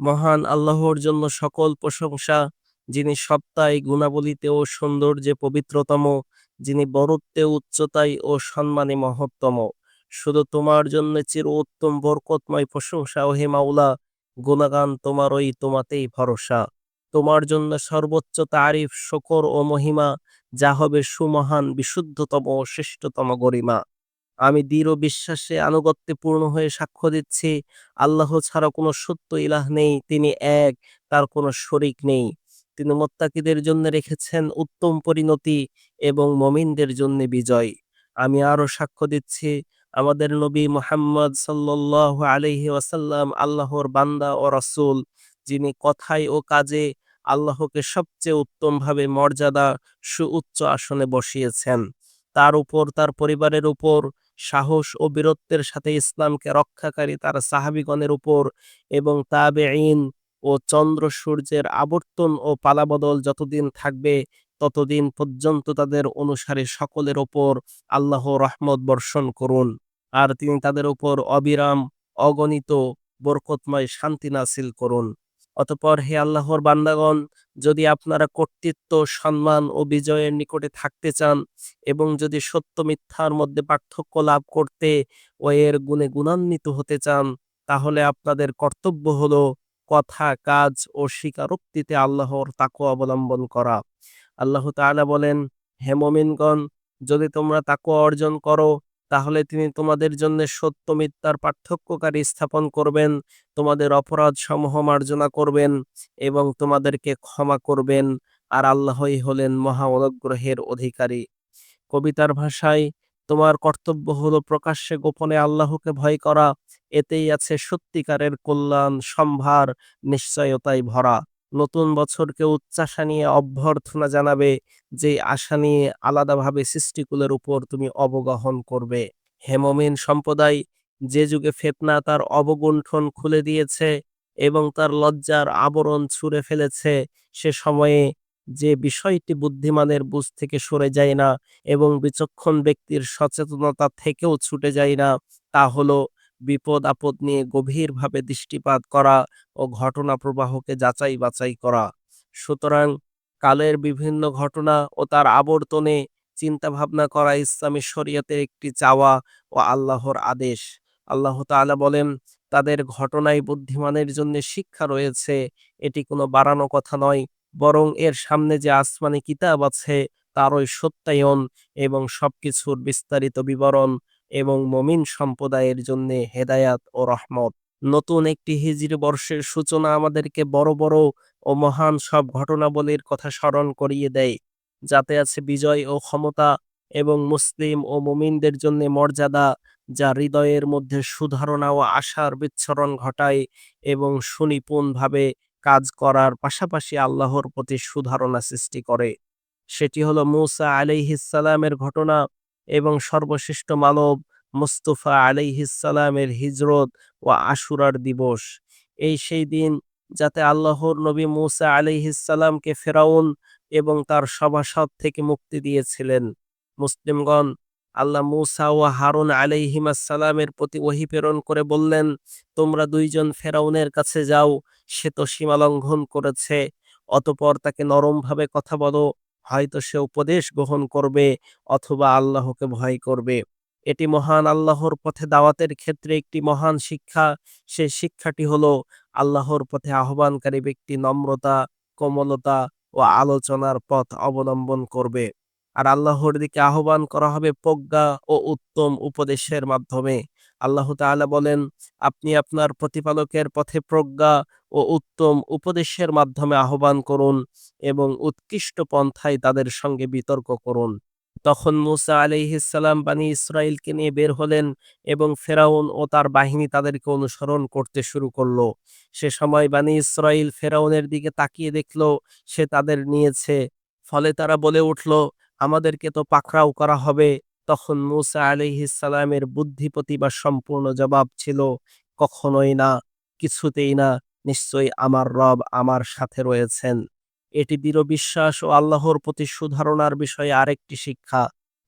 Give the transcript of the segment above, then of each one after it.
মহান আল্লাহর জন্য সকল প্রশংসা, যিনি সপ্তাহে গুণাবলীতে ও সৌন্দর্যে পবিত্রতম, যিনি বরত্বে উচ্চতায় ও সম্মানে মহত্তম। শুধু তোমার জন্য চির উত্তম, বরকতময় প্রশংসা ও হে মাওলা, গুণগান তোমারই তোমাতেই ভরসা। তোমার জন্য সর্বোচ্চ তারিফ, শকর ও মহিমা, যা হবে সুমহান, বিশুদ্ধতম ও শ্রেষ্ঠতম গরিমা। আমি দৃঢ় বিশ্বাসে আনুগত্যে পূর্ণ হয়ে সাক্ষ্য দিচ্ছি। আল্লাহ ছাড়া কোনো সত্য ইলাহ নেই, তিনি এক, তার কোনো শরিক নেই। তিনি মোত্তাকিদের জন্য রেখেছেন উত্তম পরিণতি এবং মমিনদের জন্য বিজয়। আমি আরও সাক্ষ্য দিচ্ছি, আমাদের নবী মোহাম্মদ সাল্লাল্লাহু আলাইহি ওয়াসাল্লাম আল্লাহর বান্দা ও রসুল, যিনি কথায় ও কাজে আল্লাহকে সবচেয়ে উত্তমভাবে মর্যাদা সুউচ্চ আসনে বসিয়েছেন। তার উপর, তার পরিবারের উপর সাহস ও বীরত্বের সাথে ইসলামকে রক্ষাকারী তার সাহাবিগণের উপর এবং তাবেঈন ও চন্দ্র সূর্যের আবর্তন ও পালাবদল যতদিন থাকবে ততদিন পর্যন্ত তাদের অনুসারী সকলের ওপর আল্লাহ রহমত বর্ষণ করুন। আর তিনি তাদের উপর অবিরাম, অগণিত, বরকতময় শান্তি নাসিল করুন। অতপর হে আল্লাহর বান্দাগণ, যদি আপনারা কর্তৃত্ব, সম্মান ও বিজয়ের নিকটে থাকতে চান এবং যদি সত্য মিথ্যার মধ্যে পার্থক্য লাভ করতে ও এর গুণে গুণান্বিত হতে চান, তাহলে আপনাদের কর্তব্য হলো কথা, কাজ ও স্বীকারোক্তিতে আল্লাহর তাকু অবলম্বন করা। আল্লাহ তাআলা বলেন, হে মোমিনগণ, যদি তোমরা তাকু অর্জন করো তাহলে তিনি তোমাদের জন্য সত্য মিথ্যার পার্থক্যকারী স্থাপন করবেন, তোমাদের অপরাধ সমূহ মার্জনা করবেন এবং তোমাদেরকে ক্ষমা করবেন। আর আল্লাহই হলেন মহা অনুগ্রহের অধিকারী। কবিতার ভাষায়, তোমার কর্তব্য হলো প্রকাশ্যে গোপনে আল্লাহকে ভয় করা, এতেই আছে সত্যিকারের কল্যাণ, সম্ভার নিশ্চয়তায় ভরা। নতুন বছরকে উচ্চাসা নিয়ে অভ্যর্থনা জানাবে, যে আশা নিয়ে আলাদাভাবে সৃষ্টিকুলের উপর তুমি অবগাহন করবে। হেমমিন সম্প্রদায়, যে যুগে ফেতনা তার অবগুণ্ঠন খুলে দিয়েছে এবং তার লজ্জার আবরণ ছুঁড়ে ফেলেছে, সে সময়ে যে বিষয়টি বুদ্ধিমানের বুঝ থেকে সরে যায় না এবং বিচক্ষণ ব্যক্তির সচেতনতা থেকেও ছুটে যায় না, তা হলো বিপদ আপদ নিয়ে গভীরভাবে দৃষ্টিপাত করা ও ঘটনা প্রবাহকে যাচাই বাছাই করা। সুতরাং কালের বিভিন্ন ঘটনা ও তার আবর্তনে চিন্তা ভাবনা করা ইসলামী শরীয়তের একটি চাওয়া ও আল্লাহর আদেশ। আল্লাহ তাআলা বলেন, তাদের ঘটনায় বুদ্ধিমানের জন্য শিক্ষা রয়েছে, এটি কোনো বাড়ানো কথা নয়, বরং এর সামনে যে আসমানি কিতাব আছে, তারই সত্যায়ন এবং সবকিছুর বিস্তারিত বিবরণ এবং মমিন সম্প্রদায়ের জন্য হেদায়াত ও রহমত। নতুন একটি হিজির বর্ষের সূচনা আমাদেরকে বড় বড় ও মহান সব ঘটনাবলীর কথা স্মরণ করিয়ে দেয়। যাতে আছে বিজয় ও ক্ষমতা এবং মুসলিম ও মুমিনদের জন্য মর্যাদা, যা হৃদয়ের মধ্যে সুধারণা ও আশার বিচ্ছরণ ঘটায় এবং সুনিপুণভাবে কাজ করার পাশাপাশি আল্লাহর প্রতি সুধারণা সৃষ্টি করে। সেটি হলো মুসা আলাইহিসালামের ঘটনা এবং সর্বশ্রেষ্ঠ মানব মুস্তফা আলাইহিসালামের হিজরত ও আশুরার দিবস। এই সেই দিন যাতে আল্লাহর নবী মুসা আলাইহিসালামকে ফেরাউন এবং তার সভাসদ থেকে মুক্তি দিয়েছিলেন। মুসলিমগণ, আল্লাহ মুসা ও হারুন আলাইহিমাসালামের প্রতি ওহি প্রেরণ করে বললেন, তোমরা দুইজন ফেরাউনের কাছে যাও, সে তো সীমা লঙ্ঘন করেছে। অতপর তাকে নরমভাবে কথা বলো হয়তো সে উপদেশ গ্রহণ করবে অথবা আল্লাহকে ভয় করবে। এটি মহান আল্লাহর পথে দাওয়াতের ক্ষেত্রে একটি মহান শিক্ষা। সে শিক্ষাটি হলো আল্লাহর পথে আহ্বানকারী ব্যক্তি নম্রতা, কোমলতা ও আলোচনার পথ অবলম্বন করবে। আর আল্লাহর দিকে আহ্বান করা হবে প্রজ্ঞা ও উত্তম উপদেশের মাধ্যমে। আল্লাহ তাআলা বলেন, আপনি আপনার প্রতিপালকের পথে প্রজ্ঞা ও উত্তম উপদেশের মাধ্যমে আহ্বান করুন এবং উৎকৃষ্ট পন্থায় তাদের সঙ্গে বিতর্ক করুন। তখন মুসা আলাইহিসসালাম বানী ইসরায়েলকে নিয়ে বের হলেন এবং ফেরাউন ও তার বাহিনী তাদেরকে অনুসরণ করতে শুরু করল। সে সময় বানী ইসরায়েল ফেরাউনের দিকে তাকিয়ে দেখল, সে তাদের নিয়েছে। ফলে তারা বলে উঠল, আমাদেরকে তো পাকড়াও করা হবে তখন মুসা আলাইহিসসালামের বুদ্ধি প্রতিভা সম্পূর্ণ জবাব ছিল, কখনোই না, কিছুতেই না, নিশ্চয়ই আমার রব আমার সাথে রয়েছেন। এটি দৃঢ় বিশ্বাস ও আল্লাহর প্রতি সুধারণার বিষয়ে আরেকটি শিক্ষা।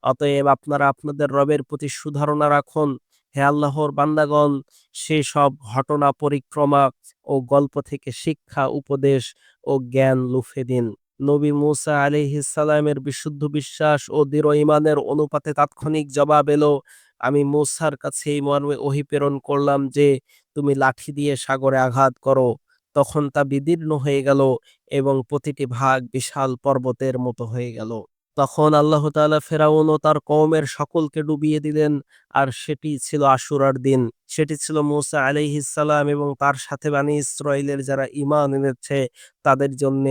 অতএব আপনারা আপনাদের রবের প্রতি সুধারণা রাখুন। হে আল্লাহর বান্দাগণ সেই সব ঘটনা, পরিক্রমা ও গল্প থেকে শিক্ষা, উপদেশ ও জ্ঞান লুফে দিন। নবী মুসা আলিহিসালামের বিশুদ্ধ বিশ্বাস ও দৃঢ় ইমানের অনুপাতে তাৎক্ষণিক জবাব এলো। আমি মুসার কাছে এই মর্মে ওহি প্রেরণ করলাম যে, তুমি লাঠি দিয়ে সাগরে আঘাত করো। তখন তা বিদীর্ণ হয়ে গেল এবং প্রতিটি ভাগ বিশাল পর্বতের মতো হয়ে গেল। তখন আল্লাহ তাআলা ফেরাউন ও তার কওমের সকলকে ডুবিয়ে দিলেন। আর সেটি ছিল আশুরার দিন। সেটি ছিল মুসা আলাইহিসসালাম এবং তার সাথে বানি ইসরায়েলের যারা ইমান এনেছে, তাদের জন্য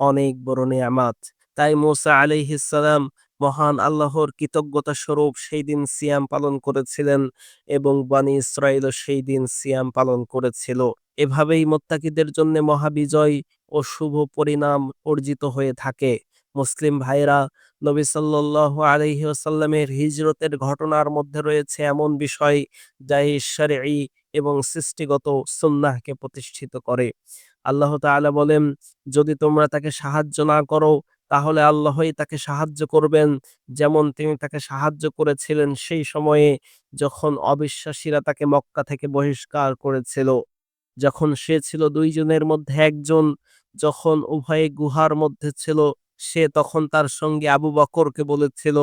অনেক বড় নিয়ামত। তাই মুসা আলাইহিসসালাম মহান আল্লাহর কৃতজ্ঞতা স্বরূপ সেই দিন সিয়াম পালন করেছিলেন এবং বানি ইসরায়েলও সেই দিন সিয়াম পালন করেছিল। এভাবেই মোত্তাকিদের জন্য মহাবিজয় ও শুভ পরিণাম অর্জিত হয়ে থাকে। মুসলিম ভাইরা নবী সাল্লাল্লাহু আলাইহি ওয়াসাল্লামের হিজরতের ঘটনার মধ্যে রয়েছে এমন বিষয় যা ঈশ্বরী এবং সৃষ্টিগত সুন্নাহকে প্রতিষ্ঠিত করে। আল্লাহ তাআলা বলেন, যদি তোমরা তাকে সাহায্য না করো, তাহলে আল্লাহই তাকে সাহায্য করবেন। যেমন তিনি তাকে সাহায্য করেছিলেন সেই সময়ে যখন অবিশ্বাসীরা তাকে মক্কা থেকে বহিষ্কার করেছিল। যখন সে ছিল দুইজনের মধ্যে একজন, যখন উভয়ে গুহার মধ্যে ছিল, সে তখন তার সঙ্গে আবু বকরকে বলেছিল,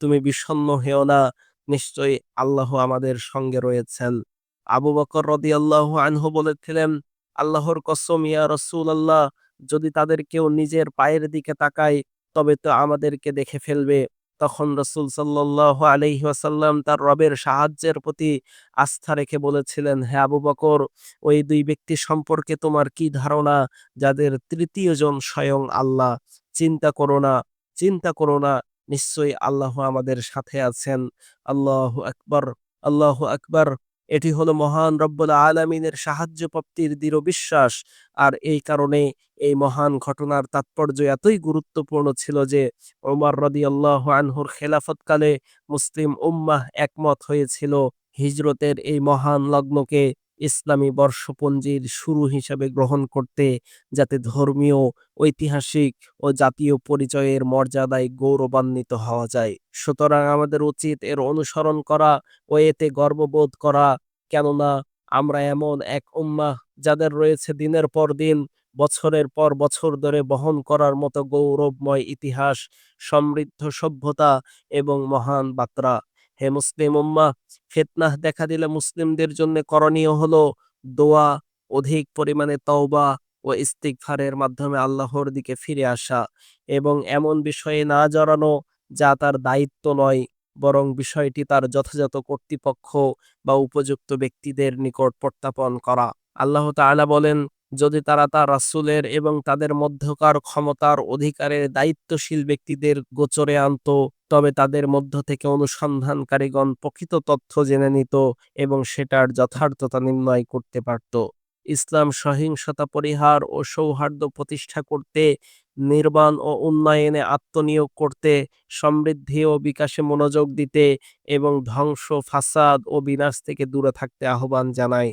তুমি বিষণ্ণ হেও না, নিশ্চয়ই আল্লাহ আমাদের সঙ্গে রয়েছেন। আবু বকর রদি আল্লাহ আনহু বলেছিলেন আল্লাহর কসম, ইয়া রসুল আল্লাহ যদি তাদের কেউ নিজের পায়ের দিকে তাকায়, তবে তো আমাদেরকে দেখে ফেলবে। তখন রসুল সাল্লাহ আলহি ওয়াসাল্লাম তার রবের সাহায্যের প্রতি আস্থা রেখে বলেছিলেন হ্যাঁ আবু বকর, ওই দুই ব্যক্তি সম্পর্কে তোমার কি ধারণা? যাদের তৃতীয় জন স্বয়ং আল্লাহ। চিন্তা করো না, চিন্তা করো না, নিশ্চয়ই আল্লাহ আমাদের সাথে আছেন। আল্লাহ আকবর আল্লাহ আকবর। এটি হলো মহান রব্বুল আলমিনের সাহায্য প্রাপ্তির দৃঢ় বিশ্বাস। আর এই কারণে এই মহান ঘটনার তাৎপর্য এতই গুরুত্বপূর্ণ ছিল যে ওমর রদি আল্লাহ আনহুর খেলাফতকালে মুসলিম উম্মাহ একমত হয়েছিল হিজরতের এই মহান লগ্নকে ইসলামী বর্ষপঞ্জির শুরু হিসাবে গ্রহণ করতে, যাতে ধর্মীয়, ঐতিহাসিক ও জাতীয় পরিচয়ের মর্যাদায় গৌরবান্বিত হওয়া যায়। সুতরাং আমাদের উচিত এর অনুসরণ করা ও এতে গর্ববোধ করা। কেননা, আমরা এমন এক উম্মাহ যাদের রয়েছে দিনের পর দিন, বছরের পর বছর ধরে বহন করার মতো গৌরবময় ইতিহাস, সমৃদ্ধ সভ্যতা এবং মহান বার্তা হে মুসলিম উম্মা ফিতনাহ দেখা দিলে মুসলিমদের জন্য করণীয় হলো দোয়া, অধিক পরিমাণে তওবা ও ইস্তিগফারের মাধ্যমে আল্লাহর দিকে ফিরে আসা এবং এমন বিষয়ে না জড়ানো যা তার দায়িত্ব নয়, বরং বিষয়টি তার যথাযথ কর্তৃপক্ষ বা উপযুক্ত ব্যক্তিদের নিকট প্রত্যাপন করা। আল্লাহ তাআলা বলেন, যদি তারা তার রাসুলের এবং তাদের মধ্যকার ক্ষমতার অধিকারের দায়িত্বশীল ব্যক্তিদের গোচরে আনত তবে তাদের মধ্য থেকে অনুসন্ধানকারীগণ প্রকৃত তথ্য জেনে নিত এবং সেটার যথার্থতা নির্ণয় করতে পারত। ইসলাম সহিংসতা পরিহার ও সৌহার্দ্য প্রতিষ্ঠা করতে, নির্মাণ ও উন্নয়নে আত্মনিয়োগ করতে, সমৃদ্ধি ও বিকাশে মনোযোগ দিতে এবং ধ্বংস, ফাসাদ ও বিনাশ থেকে দূরে থাকতে আহ্বান জানায়।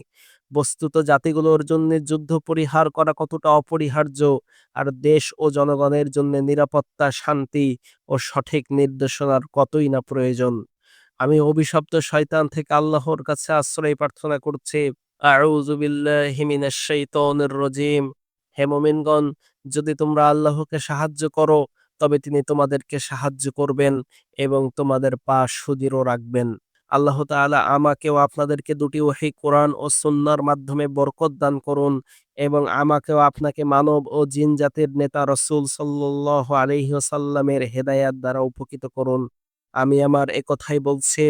বস্তুত জাতিগুলোর জন্য যুদ্ধ পরিহার করা কতটা অপরিহার্য? আর দেশ ও জনগণের জন্য নিরাপত্তা, শান্তি ও সঠিক নির্দেশনার কতই না প্রয়োজন? আমি অভিশপ্ত শয়তান থেকে আল্লাহর কাছে আশ্রয় প্রার্থনা করছি। রাজিম। হে যদি তোমরা আল্লাহকে সাহায্য করো, তবে তিনি তোমাদেরকে সাহায্য করবেন এবং তোমাদের পা সুদৃঢ় রাখবেন। আল্লাহ তাআলা আমাকেও আপনাদেরকে দুটি ওহি কোরআন ও সুন্নার মাধ্যমে বরকত দান করুন এবং আমাকেও আপনাকে মানব ও জিন জাতির নেতা রসুল সাল্লাহ আলহিহসাল্লামের হেদায়াত দ্বারা উপকৃত করুন। আমি আমার একথাই বলছি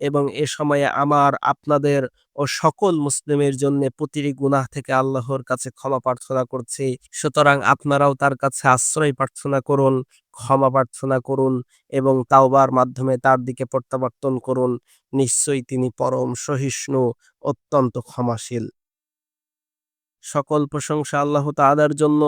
এবং এ সময়ে আমার, আপনাদের ও সকল মুসলিমের জন্য প্রতিটি গুনাহ থেকে আল্লাহর কাছে ক্ষমা প্রার্থনা করছি। সুতরাং আপনারাও তার কাছে আশ্রয় প্রার্থনা করুন। ক্ষমা প্রার্থনা করুন এবং তাওবার মাধ্যমে তার দিকে প্রত্যাবর্তন করুন। নিশ্চয়ই তিনি পরম সহিষ্ণু, অত্যন্ত ক্ষমাশীল। সকল প্রশংসা আল্লাহ তাআলার জন্য,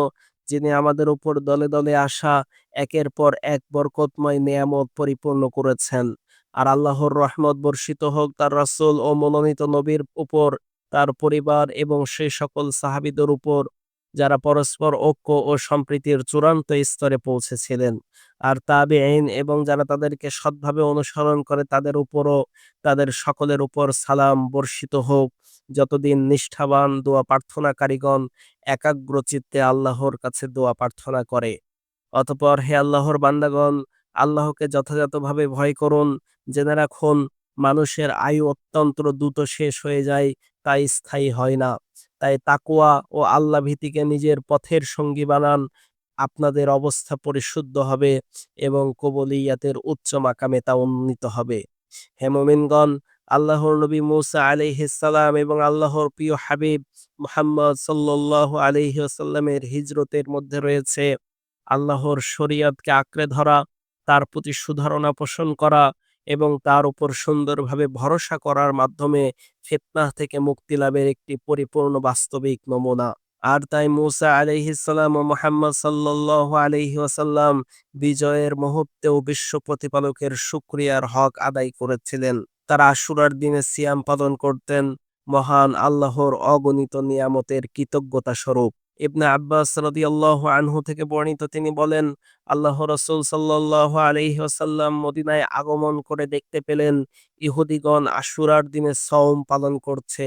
যিনি আমাদের উপর দলে দলে আসা, একের পর এক বরকতময় নিয়ামত পরিপূর্ণ করেছেন। আর আল্লাহর রহমত বর্ষিত হোক তার রাসুল ও মনোনীত নবীর উপর, তার পরিবার এবং সেই সকল সাহাবিদের উপর। যারা পরস্পর ঐক্য ও সম্প্রীতির চূড়ান্ত স্তরে পৌঁছেছিলেন। আর তাবেঈন এবং যারা তাদেরকে সৎভাবে অনুসরণ করে, তাদের উপরও তাদের সকলের উপর সালাম বর্ষিত হোক। যতদিন নিষ্ঠাবান, দোয়া প্রার্থনাকারীগণ একাগ্র চিত্তে আল্লাহর কাছে দোয়া প্রার্থনা করে। অতপর হে আল্লাহর বান্দাগণ, আল্লাহকে যথাযথভাবে ভয় করুন। জেনে রাখুন, মানুষের আয়ু অত্যন্ত দ্রুত শেষ হয়ে যায়, তাই স্থায়ী হয় না। তাই তাকুয়া ও আল্লাহ ভীতিকে নিজের পথের সঙ্গী বানান। আপনাদের অবস্থা পরিশুদ্ধ হবে এবং কবলিয়াতের উচ্চ মাকামে তা উন্নীত হবে। হে মোমিনগণ, আল্লাহর নবী মুসা আলাইহিসাল্লাম এবং আল্লাহর প্রিয় হাবিব মোহাম্মদ সাল্লাল্লাহু আলাইহি ওয়াসাল্লামের হিজরতের মধ্যে রয়েছে। আল্লাহর শরীয়তকে আঁকড়ে ধরা, তার প্রতি সুধারণা পোষণ করা এবং তার উপর সুন্দরভাবে ভরসা করার মাধ্যমে ফিতনাহ থেকে মুক্তি লাভের একটি পরিপূর্ণ বাস্তবিক নমুনা। আর তাই মুসা আলাইহিসাল্লাম ও মোহাম্মদ আলাইহি ওয়াসাল্লাম বিজয়ের মুহূর্তেও বিশ্ব প্রতিপালকের শুক্রিয়ার হক আদায় করেছিলেন। তারা আশুরার দিনে সিয়াম পালন করতেন। মহান আল্লাহর অগণিত নিয়ামতের কৃতজ্ঞতা স্বরূপ ইবনে আব্বাস রাদিয়াল্লাহু আনহু থেকে বর্ণিত, তিনি বলেন, আল্লাহ রসুল সাল্লাল্লাহু আলাইহি ওয়াসাল্লাম মদিনায় আগমন করে দেখতে পেলেন, ইহুদিগণ আশুরার দিনে সওম পালন করছে।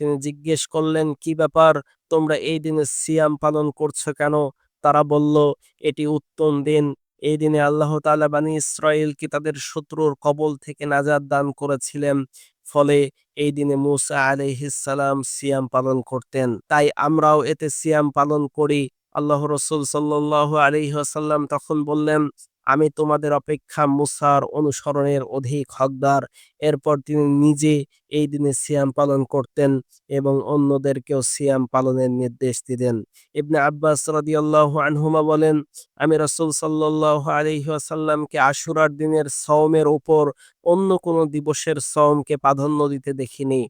তিনি জিজ্ঞেস করলেন, কি ব্যাপার? তোমরা এই দিনে সিয়াম পালন করছ কেন? তারা বলল, এটি উত্তম দিন। এই দিনে আল্লাহ তাআলা বানী ইসরায়েলকে তাদের শত্রুর কবল থেকে নাজাদ দান করেছিলেন? ফলে এই দিনে মুসা আলহিসাল্লাম সিয়াম পালন করতেন। তাই আমরাও এতে সিয়াম পালন করি। আল্লাহ রসুল সাল্লাহ আলাইহি ওয়াসাল্লাম তখন বললেন, আমি তোমাদের অপেক্ষা মুসার অনুসরণের অধিক হকদার। এরপর তিনি নিজে এই দিনে সিয়াম পালন করতেন এবং অন্যদেরকেও সিয়াম পালনের নির্দেশ দিতেন। ইবনে আব্বাস রাদিয়াল্লাহু আনহুমা বলেন, আমি রসুল সাল্লাল্লাহু আলাইহি ওয়াসাল্লামকে আশুরার দিনের সওমের উপর অন্য কোনো দিবসের সওমকে প্রাধান্য দিতে দেখিনি।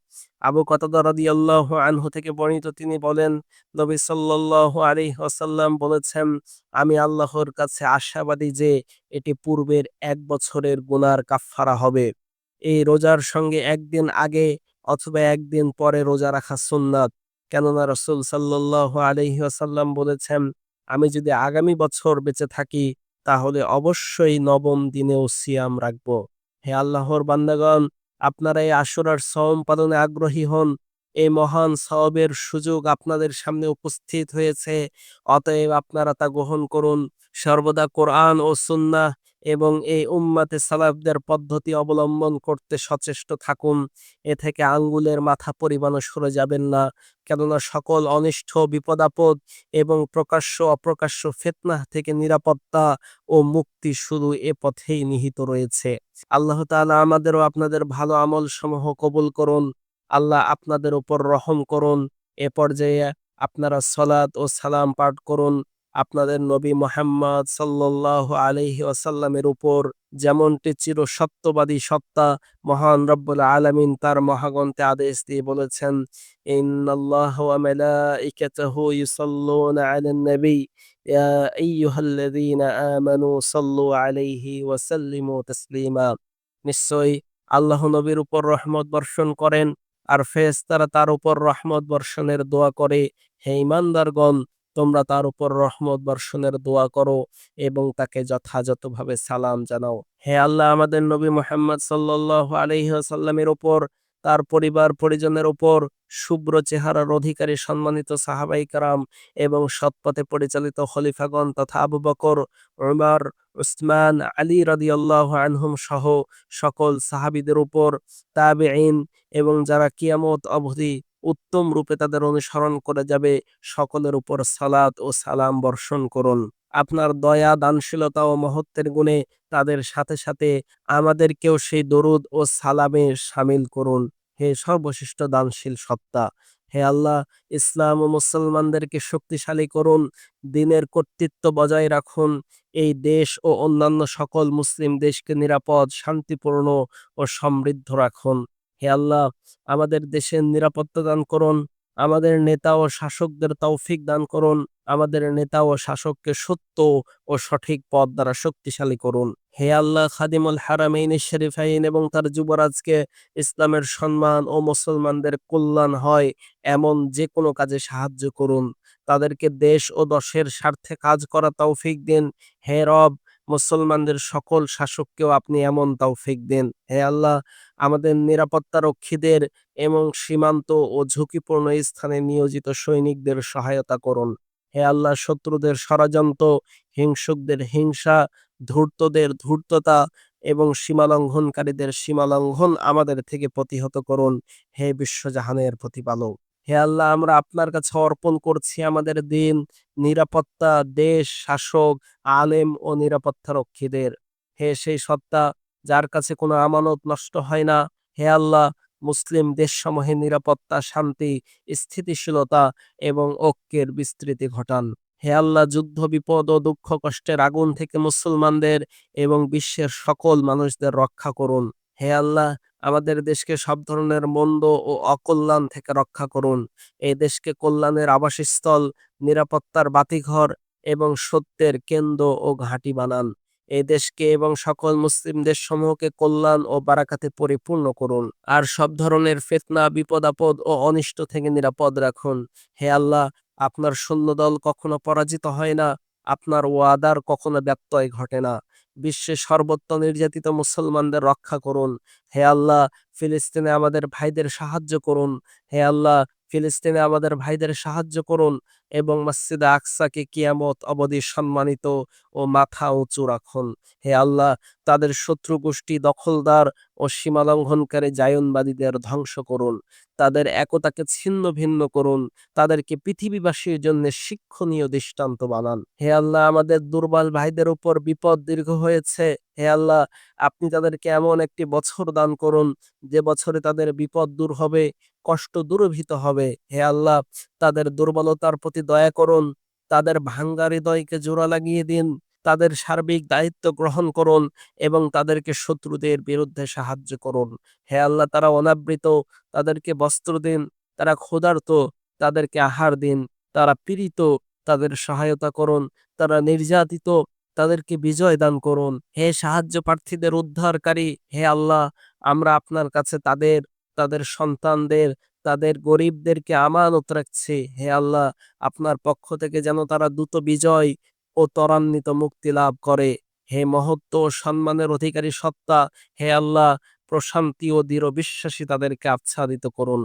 আবু কতাদা রাদিয়াল্লাহু আনহু থেকে বর্ণিত তিনি বলেন, নবী সাল্লাল্লাহু আলাইহি ওয়াসাল্লাম বলেছেন, আমি আল্লাহর কাছে আশাবাদী যে এটি পূর্বের এক বছরের গুনার কাফফারা হবে। এই রোজার সঙ্গে একদিন আগে অথবা একদিন পরে রোজা রাখা সুন্নাত। কেননা রসুল সাল্লাল্লাহু আলাইহি ওয়াসাল্লাম বলেছেন, আমি যদি আগামী বছর বেঁচে থাকি, তাহলে অবশ্যই নবম দিনেও সিয়াম রাখব। হে আল্লাহর বান্দাগণ, আপনারা এই আশুরার সওম পালনে আগ্রহী হন। এই মহান সওবের সুযোগ আপনাদের সামনে উপস্থিত হয়েছে। অতএব আপনারা তা গ্রহণ করুন। সর্বদা কোরআন ও সুন্নাহ এবং এই উম্মাতে সালাফদের পদ্ধতি অবলম্বন করতে সচেষ্ট থাকুন। এ থেকে আঙ্গুলের মাথা পরিমাণও সরে যাবেন না। কেননা সকল অনিষ্ট বিপদাপদ এবং প্রকাশ্য অপ্রকাশ্য ফেতনাহ থেকে নিরাপত্তা ও মুক্তি শুধু এ পথেই নিহিত রয়েছে। আল্লাহ তাআলা আমাদেরও আপনাদের ভালো আমল সমূহ কবুল করুন। আল্লাহ আপনাদের উপর রহম করুন। এ পর্যায়ে আপনারা সলাত ও সালাম পাঠ করুন। আপনাদের নবী মোহাম্মদ সাল্লাল্লাহু আলাইহি ওয়াসাল্লামের উপর যেমনটি চির সত্যবাদী সত্তা, মহান রব্বুল আলামিন তার মহাগন্তে আদেশ দিয়ে বলেছেন, ইন্নাল্লাহ আলাইহি নিশ্চয়ই আল্লাহ নবীর উপর রহমত বর্ষণ করেন, আর ফেরেশতারা তার উপর রহমত বর্ষণের দোয়া করে, হে ঈমানদারগণ তোমরা তার উপর রহমত বর্ষণের দোয়া করো এবং তাকে যথাযথভাবে সালাম জানাও। হে আল্লাহ, আমাদের নবী মোহাম্মদ সাল্লাল্লাহু আলাইহি ওয়াসাল্লামের উপর, তার পরিবার পরিজনের উপর শুভ্র চেহারার অধিকারী সম্মানিত সাহাবাই কারাম এবং সৎপথে পরিচালিত খলিফাগণ তথা আবু বকর, উমর, উসমান, আলী রাদিয়াল্লাহু আনহুম সহ সকল সাহাবিদের উপর, তাবেঈন এবং যারা কিয়ামত অবধি উত্তম রূপে তাদের অনুসরণ করে যাবে। সকলের উপর সালাত ও সালাম বর্ষণ করুন। আপনার দয়া, দানশীলতা ও মহত্বের গুণে তাদের সাথে সাথে আমাদেরকেও সেই দরুদ ও সালামে সামিল করুন। হে সর্বশ্রেষ্ঠ দানশীল সত্তা, হে আল্লাহ, ইসলাম ও মুসলমানদেরকে শক্তিশালী করুন, দিনের কর্তৃত্ব বজায় রাখুন। এই দেশ ও অন্যান্য সকল মুসলিম দেশকে নিরাপদ, শান্তিপূর্ণ ও সমৃদ্ধ রাখুন। হে আল্লাহ, আমাদের দেশের নিরাপত্তা দান করুন, আমাদের নেতা ও শাসকদের তৌফিক দান করুন, আমাদের নেতা ও শাসককে সত্য ও সঠিক পথ দ্বারা শক্তিশালী করুন। হে আল্লাহ, খাদিমুল হারামাইন শরীফাইন এবং তার যুবরাজকে ইসলামের সম্মান ও মুসলমানদের কল্যাণ হয়, এমন যে কোনো কাজে সাহায্য করুন। তাদেরকে দেশ ও দশের স্বার্থে কাজ করা তৌফিক দিন। হে রব মুসলমানদের সকল শাসককেও আপনি এমন তাও তৌফিক দেন। হে আল্লাহ, আমাদের নিরাপত্তা রক্ষীদের এবং সীমান্ত ও ঝুঁকিপূর্ণ স্থানে নিয়োজিত সৈনিকদের সহায়তা করুন। হে আল্লাহ, শত্রুদের ষড়যন্ত্র, হিংসুকদের হিংসা, ধূর্তদের ধূর্ততা এবং সীমালঙ্ঘনকারীদের সীমালঙ্ঘন আমাদের থেকে প্রতিহত করুন। হে বিশ্বজাহানের প্রতিপালক। হে আল্লাহ, আমরা আপনার কাছে অর্পণ করছি আমাদের দিন, নিরাপত্তা, দেশ, শাসক, আলেম ও নিরাপত্তা রক্ষীদের হে সেই সত্তা, যার কাছে কোনো আমানত নষ্ট হয় না। হে আল্লাহ, মুসলিম দেশসমূহের নিরাপত্তা, শান্তি, স্থিতিশীলতা এবং ঐক্যের বিস্তৃতি ঘটান। হে আল্লাহ, যুদ্ধ, বিপদ ও দুঃখ কষ্টের আগুন থেকে মুসলমানদের এবং বিশ্বের সকল মানুষদের রক্ষা করুন। হে আল্লাহ আমাদের দেশকে সব ধরনের মন্দ ও অকল্যাণ থেকে রক্ষা করুন। এই দেশকে কল্যাণের আবাসস্থল, নিরাপত্তার বাতিঘর এবং সত্যের কেন্দ্র ও ঘাঁটি বানান। এই দেশকে এবং সকল মুসলিম দেশসমূহকে কল্যাণ ও বারাকাতে পরিপূর্ণ করুন। আর সব ধরনের ফেতনা, বিপদ, আপদ ও অনিষ্ট থেকে নিরাপদ রাখুন। হে আল্লাহ, আপনার সৈন্যদল কখনো পরাজিত হয় না, আপনার ওয়াদার কখনো ব্যত্যয় ঘটে না। বিশ্বের সর্বত্র নির্যাতিত মুসলমানদের রক্ষা করুন। হে আল্লাহ, ফিলিস্তিনে আমাদের ভাইদের সাহায্য করুন। হে আল্লাহ, ফিলিস্তিনে আমাদের ভাইদের সাহায্য করুন। এবং মসজিদে আকসাকে কিয়ামত অবধি সম্মানিত ও মাথা উঁচু রাখুন। হে আল্লাহ, তাদের শত্রু গোষ্ঠী দখলদার ও সীমালঙ্ঘনকারী জায়নবাদীদের ধ্বংস করুন। তাদের একতাকে ছিন্ন ভিন্ন করুন। তাদেরকে পৃথিবীবাসীর জন্য শিক্ষণীয় দৃষ্টান্ত বানান। হে আল্লাহ, আমাদের দুর্বল ভাইদের উপর বিপদ দীর্ঘ হয়েছে। হে আল্লাহ, আপনি তাদেরকে এমন একটি বছর দান করুন, যে বছরে তাদের বিপদ দূর হবে, কষ্ট দূরভীত হবে। হে আল্লাহ তাদের দুর্বলতার প্রতি দয়া করুন, তাদের ভাঙ্গা হৃদয়কে জোড়া লাগিয়ে দিন, তাদের সার্বিক দায়িত্ব গ্রহণ করুন এবং তাদেরকে শত্রুদের বিরুদ্ধে সাহায্য করুন। হে আল্লাহ, তারা অনাবৃত, তাদেরকে বস্ত্র দিন, তারা ক্ষুধার্ত, তাদেরকে আহার দিন, তারা পীড়িত, তাদের সহায়তা করুন, তারা নির্যাতিত, তাদেরকে বিজয় দান করুন। হে সাহায্য প্রার্থীদের উদ্ধারকারী, হে আল্লাহ, আমরা আপনার কাছে তাদের তাদের সন্তানদের তাদের গরিবদেরকে আমানত রাখছি। হে আল্লাহ, আপনার পক্ষ থেকে যেন তারা দ্রুত বিজয় ও ত্বরান্বিত মুক্তি লাভ করে। হে মহত্ব ও সম্মানের অধিকারী সত্তা, হে আল্লাহ, প্রশান্তি ও দৃঢ় বিশ্বাসী তাদেরকে আচ্ছাদিত করুন।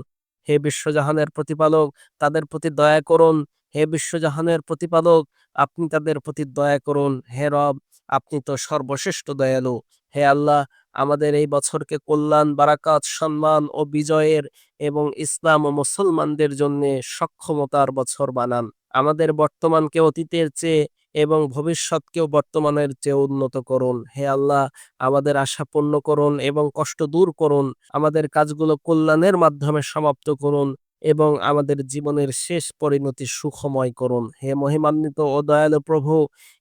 হে বিশ্বজাহানের প্রতিপালক, তাদের প্রতি দয়া করুন। হে বিশ্বজাহানের প্রতিপালক, আপনি তাদের প্রতি দয়া করুন। হে রব, আপনি তো সর্বশ্রেষ্ঠ দয়ালু। হে আল্লাহ আমাদের এই বছরকে কল্যাণ, বারাকাত, সম্মান ও বিজয়ের এবং ইসলাম ও মুসলমানদের জন্য সক্ষমতার বছর বানান। আমাদের বর্তমানকে অতীতের চেয়ে এবং ভবিষ্যৎকেও বর্তমানের চেয়ে উন্নত করুন। হে আল্লাহ, আমাদের আশা পূর্ণ করুন এবং কষ্ট দূর করুন। আমাদের কাজগুলো কল্যাণের মাধ্যমে সমাপ্ত করুন এবং আমাদের জীবনের শেষ পরিণতি সুখময় করুন। হে মহিমান্বিত ও দয়ালু প্রভু,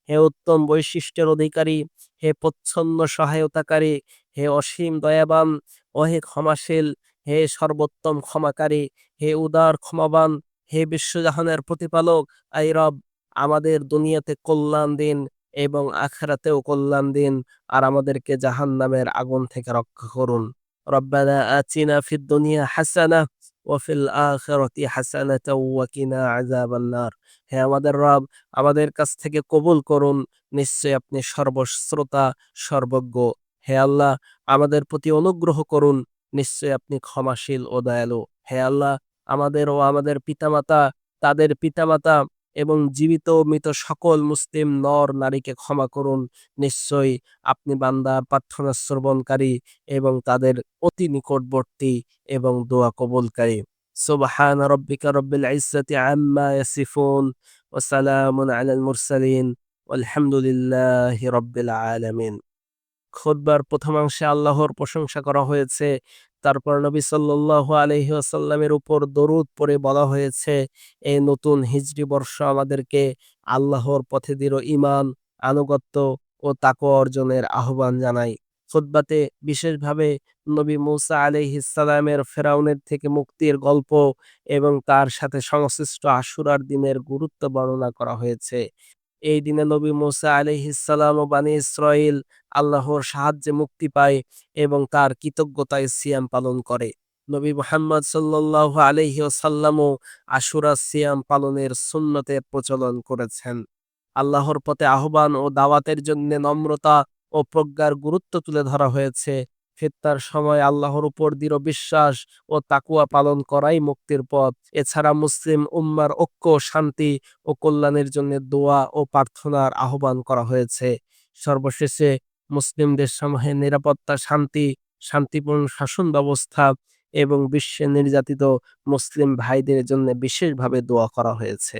হে উত্তম বৈশিষ্ট্যের অধিকারী, হে প্রচ্ছন্ন সহায়তাকারী হে অসীম দয়াবান, অহে ক্ষমাশীল, হে সর্বোত্তম ক্ষমাকারী, হে উদার ক্ষমাবান, হে বিশ্বজাহানের প্রতিপালক। আই রব, আমাদের দুনিয়াতে কল্যাণ দিন এবং আখরাতেও কল্যাণ দিন আর আমাদেরকে জাহান নামের আগুন থেকে রক্ষা করুন। রব্বানা আতিনা ফিদ দুনিয়া হাসানা ওয়াফিল আখিরাতি হাসানাতা ওয়া কিনা আযাবান নার হে আমাদের রব, আমাদের কাছ থেকে কবুল করুন। নিশ্চয় আপনি সর্বশ্রোতা, সর্বজ্ঞ হে আল্লাহ, আমাদের প্রতি অনুগ্রহ করুন। নিশ্চয় আপনি ক্ষমাশীল ও দয়ালু। হে আল্লাহ, আমাদের ও আমাদের পিতামাতা, তাদের পিতামাতা এবং জীবিত মৃত সকল মুসলিম নর নারীকে ক্ষমা করুন। নিশ্চয়ই আপনি বান্দার প্রার্থনা শ্রবণকারী এবং তাদের অতি নিকটবর্তী এবং দোয়া কবুলকারী। সুবহান রব্বিকা রব্বিল ইজ্জাতি আম্মা ইয়াসিফুন ওয়া সালামুন আলাল মুরসালিন। আলহামদুলিল্লাহি রব্বিল আলামিন। খুতবার প্রথমাংশে আল্লাহর প্রশংসা করা হয়েছে। তারপর নবী সাল্লাল্লাহু আলাইহি ওয়াসাল্লামের উপর দরুদ পড়ে বলা হয়েছে এই নতুন হিজরি বর্ষ আমাদেরকে আল্লাহর পথে দৃঢ় ঈমান, আনুগত্য ও তাকওয়া অর্জনের আহ্বান জানায়। খুতবাতে বিশেষভাবে নবী মুসা আলাইহিস সালামের ফেরাউনের থেকে মুক্তির গল্প এবং তার সাথে সংশ্লিষ্ট আশুরার দিনের গুরুত্ব বর্ণনা করা হয়েছে। এই দিনে নবী মৌসা আলাইহিস সালাম ও বানী ইসরাইল আল্লাহর সাহায্যে মুক্তি পায় এবং তার কৃতজ্ঞতায় সিয়াম পালন করে। নবী মোহাম্মদ সাল্লাল্লাহু আলাইহি ওয়াসাল্লামও আশুরা সিয়াম পালনের সুন্নতের প্রচলন করেছেন। আল্লাহর পথে আহ্বান ও দাওয়াতের জন্য নম্রতা ও প্রজ্ঞার গুরুত্ব তুলে ধরা হয়েছে। ফিত্তার সময় আল্লাহর উপর দৃঢ় বিশ্বাস ও তাকুয়া পালন করাই মুক্তির পথ। এছাড়া মুসলিম উম্মার ঐক্য, শান্তি ও কল্যাণের জন্য দোয়া ও প্রার্থনার আহ্বান করা হয়েছে। সর্বশেষে মুসলিম দেশসমূহের নিরাপত্তা, শান্তি, শান্তিপূর্ণ শাসন ব্যবস্থা এবং বিশ্বে নির্যাতিত মুসলিম ভাইদের জন্য বিশেষভাবে দোয়া করা হয়েছে।